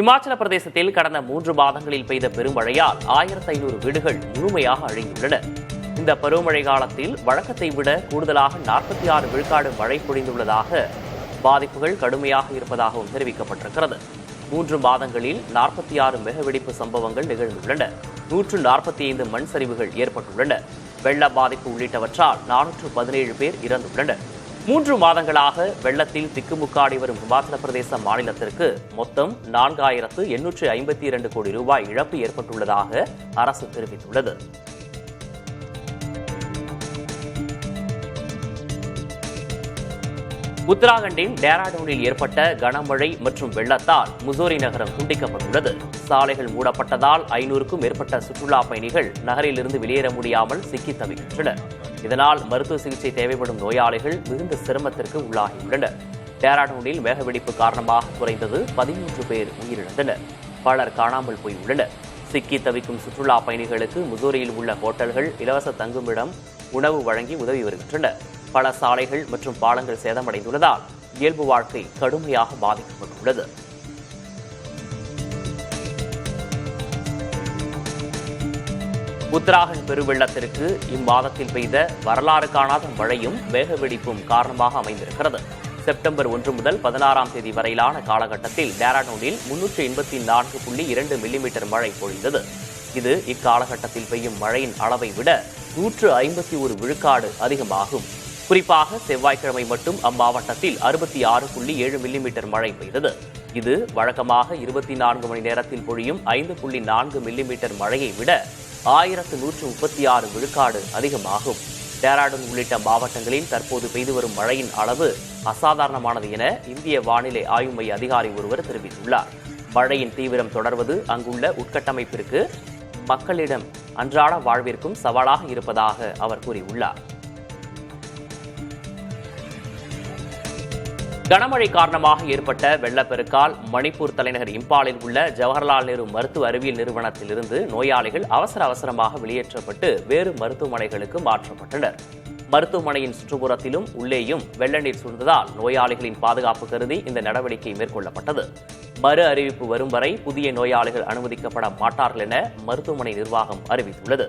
இமாச்சல பிரதேசத்தில் கடந்த மூன்று மாதங்களில் பெய்த பெருமழையால் ஆயிரத்தி ஐநூறு வீடுகள் முழுமையாக அழிந்துள்ளன. இந்த பருவமழை காலத்தில் வழக்கத்தை விட கூடுதலாக நாற்பத்தி ஆறு விழுக்காடு மழை பொழிந்துள்ளதாக பாதிப்புகள் கடுமையாக இருப்பதாகவும் தெரிவிக்கப்பட்டிருக்கிறது. மூன்று மாதங்களில் நாற்பத்தி ஆறு மெகவெடிப்பு சம்பவங்கள் நிகழ்ந்துள்ளன. நூற்று நாற்பத்தி ஐந்து மண் சரிவுகள் ஏற்பட்டுள்ளன. வெள்ள பாதிப்பு உள்ளிட்டவற்றால் நானூற்று பதினேழு பேர் இறந்துள்ளனர். மூன்று மாதங்களாக வெள்ளத்தில் திக்குமுக்காடி வரும் இமாச்சல பிரதேச மாநிலத்திற்கு மொத்தம் நான்காயிரத்து எண்ணூற்று ஐம்பத்தி இரண்டு கோடி ரூபாய் இழப்பு ஏற்பட்டுள்ளதாக அரசு தெரிவித்துள்ளது. உத்தராகண்டின் டேராடூனில் ஏற்பட்ட கனமழை மற்றும் வெள்ளத்தால் முசோரி நகரம் துண்டிக்கப்பட்டுள்ளது. சாலைகள் மூடப்பட்டதால் ஐநூறுக்கும் மேற்பட்ட சுற்றுலா பயணிகள் நகரிலிருந்து வெளியேற முடியாமல் சிக்கி தவிக்கின்றனர். இதனால் மருத்துவ சிகிச்சை தேவைப்படும் நோயாளிகள் மிகுந்த சிரமத்திற்கு உள்ளாகியுள்ளனர். டேராடூனில் மேகவெடிப்பு காரணமாக குறைந்தது பதிமூன்று பேர் உயிரிழந்தனர். பலர் காணாமல் போய் உள்ளனர் சிக்கி தவிக்கும் சுற்றுலா பயணிகளுக்கு முசோரியில் உள்ள ஹோட்டல்கள் இலவச தங்குமிடம் உணவு வழங்கி உதவி வருகின்றன. பல சாலைகள் மற்றும் பாலங்கள் சேதமடைந்துள்ளதால் இயல்பு வாழ்க்கை கடுமையாக பாதிக்கப்பட்டுள்ளது. உத்தராகண்ட் பெருவெள்ளத்திற்கு இம்மாதத்தில் பெய்த வரலாறு காணாத மழையும் வேகவெடிப்பும் காரணமாக அமைந்திருக்கிறது. செப்டம்பர் ஒன்று முதல் பதினாறாம் தேதி வரையிலான காலகட்டத்தில் டேராடூனில் முன்னூற்று எண்பத்தி நான்கு புள்ளி இரண்டு மில்லிமீட்டர் மழை பொழிந்தது. இது இக்காலகட்டத்தில் பெய்யும் மழையின் அளவை விட நூற்று ஐம்பத்தி ஒரு விழுக்காடு அதிகமாகும். குறிப்பாக செவ்வாய்க்கிழமை மட்டும் அம்மாவட்டத்தில் அறுபத்தி ஆறு புள்ளி ஏழு மில்லிமீட்டர் மழை பெய்தது. இது வழக்கமாக இருபத்தி நான்கு மணி நேரத்தில் பொழியும் ஐந்து புள்ளி நான்கு மில்லிமீட்டர் மழையை விட ஆயிரத்து நூற்று முப்பத்தி ஆறு விழுக்காடு அதிகமாகும். டேராடூன் உள்ளிட்ட மாவட்டங்களில் தற்போது பெய்து வரும் மழையின் அளவு அசாதாரணமானது என இந்திய வானிலை ஆய்வு மைய அதிகாரி ஒருவர் தெரிவித்துள்ளார். மழையின் தீவிரம் தொடர்வது அங்குள்ள உட்கட்டமைப்பிற்கு மக்களிடம் அன்றாட வாழ்விற்கும் சவாலாக இருப்பதாக அவர் கூறியுள்ளார். கனமழை காரணமாக ஏற்பட்ட வெள்ளப்பெருக்கால் மணிப்பூர் தலைநகர் இம்பாலில் உள்ள ஜவஹர்லால் நேரு மருத்துவ அறிவியல் நிறுவனத்திலிருந்து நோயாளிகள் அவசர அவசரமாக வெளியேற்றப்பட்டு வேறு மருத்துவமனைகளுக்கு மாற்றப்பட்டனர். மருத்துவமனையின் சுற்றுப்புறத்திலும் உள்ளேயும் வெள்ள நீர் சூழ்ந்ததால் நோயாளிகளின் பாதுகாப்பு கருதி இந்த நடவடிக்கை மேற்கொள்ளப்பட்டது. மறு அறிவிப்பு வரும் வரை புதிய நோயாளிகள் அனுமதிக்கப்பட மாட்டார்கள் என மருத்துவமனை நிர்வாகம் அறிவித்துள்ளது.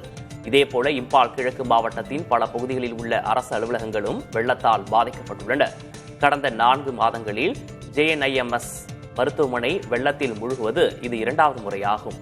இதேபோல இம்பால் கிழக்கு மாவட்டத்தின் பல பகுதிகளில் உள்ள அரசு அலுவலகங்களும் வெள்ளத்தால் பாதிக்கப்பட்டுள்ளன. கடந்த நான்கு மாதங்களில் ஜேஎன்ஐஎம்எஸ் மருத்துவமனை வெள்ளத்தில் முழுகுவது இது இரண்டாவது முறையாகும்.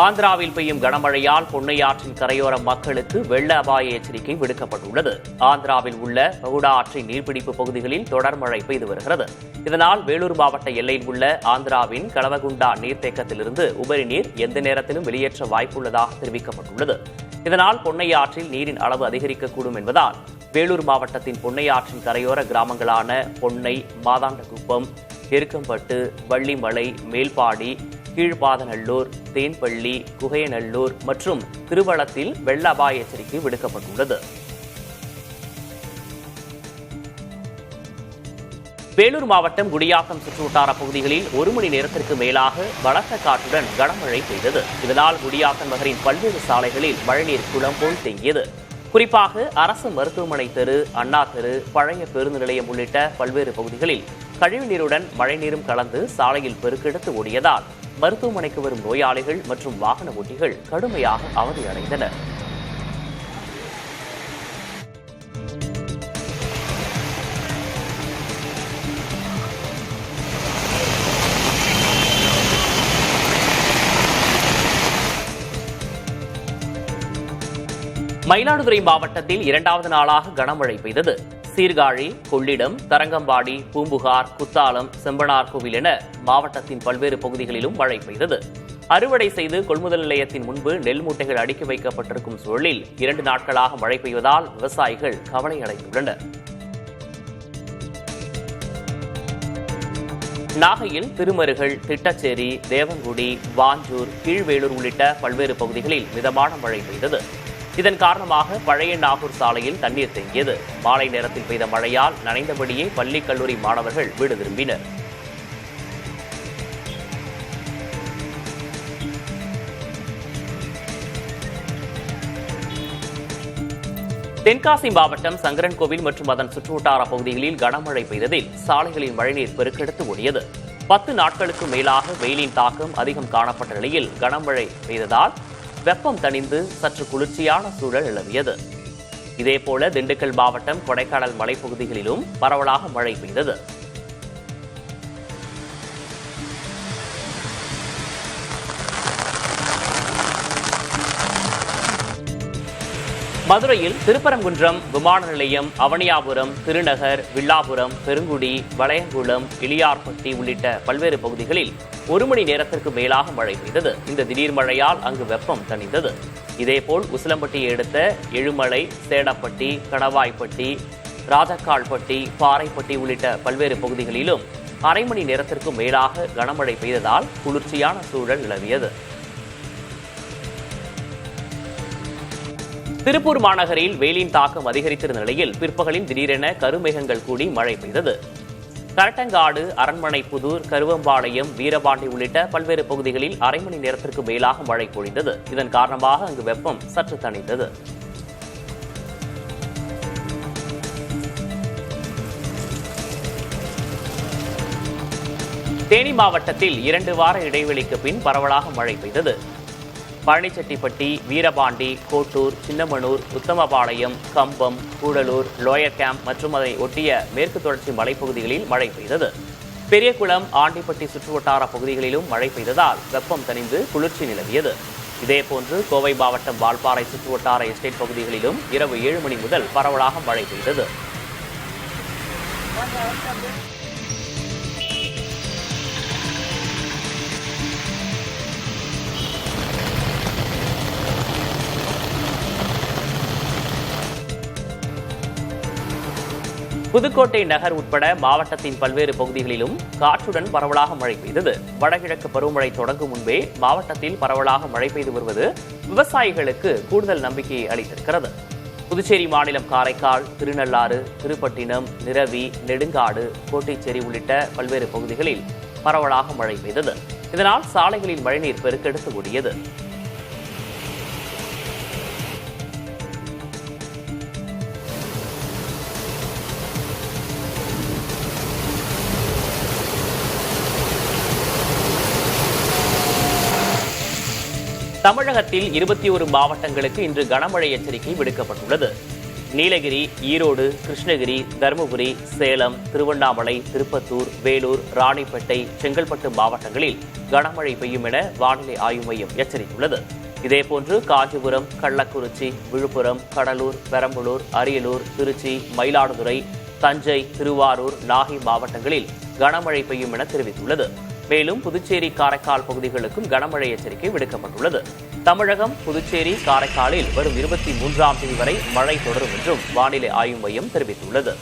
ஆந்திராவில் பெய்யும் கனமழையால் பொன்னையாற்றின் கரையோர மக்களுக்கு வெள்ள அபாய எச்சரிக்கை விடுக்கப்பட்டுள்ளது. ஆந்திராவில் உள்ள பகுடா ஆற்றின் நீர்பிடிப்பு பகுதிகளில் தொடர் மழை பெய்து வருகிறது. இதனால் வேலூர் மாவட்ட எல்லையில் உள்ள ஆந்திராவின் கலவகுண்டா நீர்த்தேக்கத்திலிருந்து உபரி நீர் எந்த நேரத்திலும் வெளியேற்ற வாய்ப்புள்ளதாக தெரிவிக்கப்பட்டுள்ளது. இதனால் பொன்னையாற்றில் நீரின் அளவு அதிகரிக்கக்கூடும் என்பதால் வேலூர் மாவட்டத்தின் பொன்னையாற்றின் கரையோர கிராமங்களான பொன்னை மாதாண்டகுப்பம் எருக்கம்பட்டு வள்ளிமலை மேல்பாடி கீழ்பாதநல்லூர் தேன்பள்ளி குகையநல்லூர் மற்றும் திருவளத்தில் வெள்ள அபாய எச்சரிக்கை விடுக்கப்பட்டுள்ளது. வேலூர் மாவட்டம் குடியாத்தம் சுற்றுவட்டார பகுதிகளில் ஒரு மணி நேரத்திற்கு மேலாக பலத்த காற்றுடன் கனமழை பெய்தது. இதனால் குடியாத்தம் நகரின் பல்வேறு சாலைகளில் மழைநீர் குளம் போல் தேங்கியது. குறிப்பாக அரசு மருத்துவமனை தெரு அண்ணா தெரு பழைய பேருந்து நிலையம் உள்ளிட்ட பல்வேறு பகுதிகளில் கழிவுநீருடன் மழைநீரும் கலந்து சாலையில் பெருக்கெடுத்து ஓடியதால் மருத்துவமனைக்கு வரும் நோயாளிகள் மற்றும் வாகன ஓட்டிகள் கடுமையாக அவதியடைந்தனர். மயிலாடுதுறை மாவட்டத்தில் இரண்டாவது நாளாக கனமழை பெய்தது. சீர்காழி கொள்ளிடம் தரங்கம்பாடி பூம்புகார் குத்தாலம் செம்பனார்கோவில் என மாவட்டத்தின் பல்வேறு பகுதிகளிலும் மழை பெய்தது. அறுவடை செய்து கொள்முதல் நிலையத்தின் முன்பு நெல் மூட்டைகள் அடுக்கி வைக்கப்பட்டிருக்கும் சூழலில் இரண்டு நாட்களாக மழை பெய்வதால் விவசாயிகள் கவலையடைந்துள்ளனர். நாகையில் திருமருகல் திட்டச்சேரி தேவங்குடி வாஞ்சூர் கீழ்வேலூர் உள்ளிட்ட பல்வேறு பகுதிகளில் மிதமான மழை பெய்தது. இதன் காரணமாக பழைய நாகூர் சாலையில் தண்ணீர் தேங்கியது. மாலை நேரத்தில் பெய்த மழையால் நனைந்தபடியே பள்ளி கல்லூரி மாணவர்கள் வீடு திரும்பினர். தென்காசி மாவட்டம் சங்கரன்கோவில் மற்றும் அதன் சுற்றுவட்டார பகுதிகளில் கனமழை பெய்ததில் சாலைகளின் மழைநீர் பெருக்கெடுத்து ஓடியது. பத்து நாட்களுக்கு மேலாக வெயிலின் தாக்கம் அதிகம் காணப்பட்ட நிலையில் கனமழை பெய்ததால் வெப்பம் தணிந்து சற்று குளிர்ச்சியான சூழல் நிலவியது. இதேபோல திண்டுக்கல் மாவட்டம் கொடைக்கானல் மலைப்பகுதிகளிலும் பரவலாக மழை பெய்தது. மதுரையில் திருப்பரங்குன்றம் விமான நிலையம் அவனியாபுரம் திருநகர் வில்லாபுரம் பெருங்குடி வளையங்குளம் இளியார்பட்டி உள்ளிட்ட பல்வேறு பகுதிகளில் ஒரு மணி நேரத்திற்கு மேலாக மழை பெய்தது. இந்த திடீர் மழையால் அங்கு வெப்பம் தணிந்தது. இதேபோல் உசிலம்பட்டியை அடுத்த எழுமலை சேடப்பட்டி கடவாய்ப்பட்டி ராஜக்கால்பட்டி பாறைப்பட்டி உள்ளிட்ட பல்வேறு பகுதிகளிலும் அரை மணி நேரத்திற்கும் மேலாக கனமழை பெய்ததால் குளிர்ச்சியான சூழல் நிலவியது. திருப்பூர் மாநகரில் வெயிலின் தாக்கம் அதிகரித்திருந்த நிலையில் பிற்பகலில் திடீரென கருமேகங்கள் கூடி மழை பெய்தது. கரட்டங்காடு அரண்மனை புதூர் கருவம்பாளையம் வீரபாண்டி உள்ளிட்ட பல்வேறு பகுதிகளில் அரை மணி நேரத்திற்கு மேலாக மழை பொழிந்தது. இதன் காரணமாக அங்கு வெப்பம் சற்று தணிந்தது. தேனி மாவட்டத்தில் இரண்டு வார இடைவெளிக்கு பின் பரவலாக மழை பெய்தது. பழனிச்செட்டிப்பட்டி வீரபாண்டி கோட்டூர் சின்னமனூர் உத்தமபாளையம் கம்பம் கூடலூர் லோயர் கேம்ப் மற்றும் அதை ஒட்டிய மேற்கு தொடர்ச்சி மலைப்பகுதிகளில் மழை பெய்தது. பெரியகுளம் ஆண்டிப்பட்டி சுற்றுவட்டார பகுதிகளிலும் மழை பெய்ததால் வெப்பம் தணிந்து குளிர்ச்சி நிலவியது. இதேபோன்று கோவை மாவட்டம் வால்பாறை சுற்றுவட்டார எஸ்டேட் பகுதிகளிலும் இரவு ஏழு மணி முதல் பரவலாக மழை பெய்தது. புதுக்கோட்டை நகர் உட்பட மாவட்டத்தின் பல்வேறு பகுதிகளிலும் காற்றுடன் பரவலாக மழை பெய்தது. வடகிழக்கு பருவமழை தொடங்கும் முன்பே மாவட்டத்தில் பரவலாக மழை பெய்து வருவது விவசாயிகளுக்கு கூடுதல் நம்பிக்கையை அளித்திருக்கிறது. புதுச்சேரி மாநிலம் காரைக்கால் திருநள்ளாறு திருப்பட்டினம் நிரவி நெடுங்காடு கோட்டைச்சேரி உள்ளிட்ட பல்வேறு பகுதிகளில் பரவலாக மழை பெய்தது. இதனால் சாலைகளில் மழைநீர் பெருக்கெடுத்து ஓடியது தமிழகத்தில் இருபத்தி ஒரு மாவட்டங்களுக்கு இன்று கனமழை எச்சரிக்கை விடுக்கப்பட்டுள்ளது. நீலகிரி ஈரோடு கிருஷ்ணகிரி தருமபுரி சேலம் திருவண்ணாமலை திருப்பத்தூர் வேலூர் ராணிப்பேட்டை செங்கல்பட்டு மாவட்டங்களில் கனமழை பெய்யும் என வானிலை ஆய்வு மையம் எச்சரித்துள்ளது. இதேபோன்று காஞ்சிபுரம் கள்ளக்குறிச்சி விழுப்புரம் கடலூர் பெரம்பலூர் அரியலூர் திருச்சி மயிலாடுதுறை தஞ்சை திருவாரூர் நாகை மாவட்டங்களில் கனமழை பெய்யும் என தெரிவித்துள்ளது. மேலும் புதுச்சேரி காரைக்கால் பகுதிகளுக்கும் கனமழை எச்சரிக்கை விடுக்கப்பட்டுள்ளது. தமிழகம் புதுச்சேரி காரைக்காலில் வரும் இருபத்தி மூன்றாம் தேதி வரை மழை தொடரும் என்றும் வானிலை ஆய்வு மையம் தெரிவித்துள்ளது.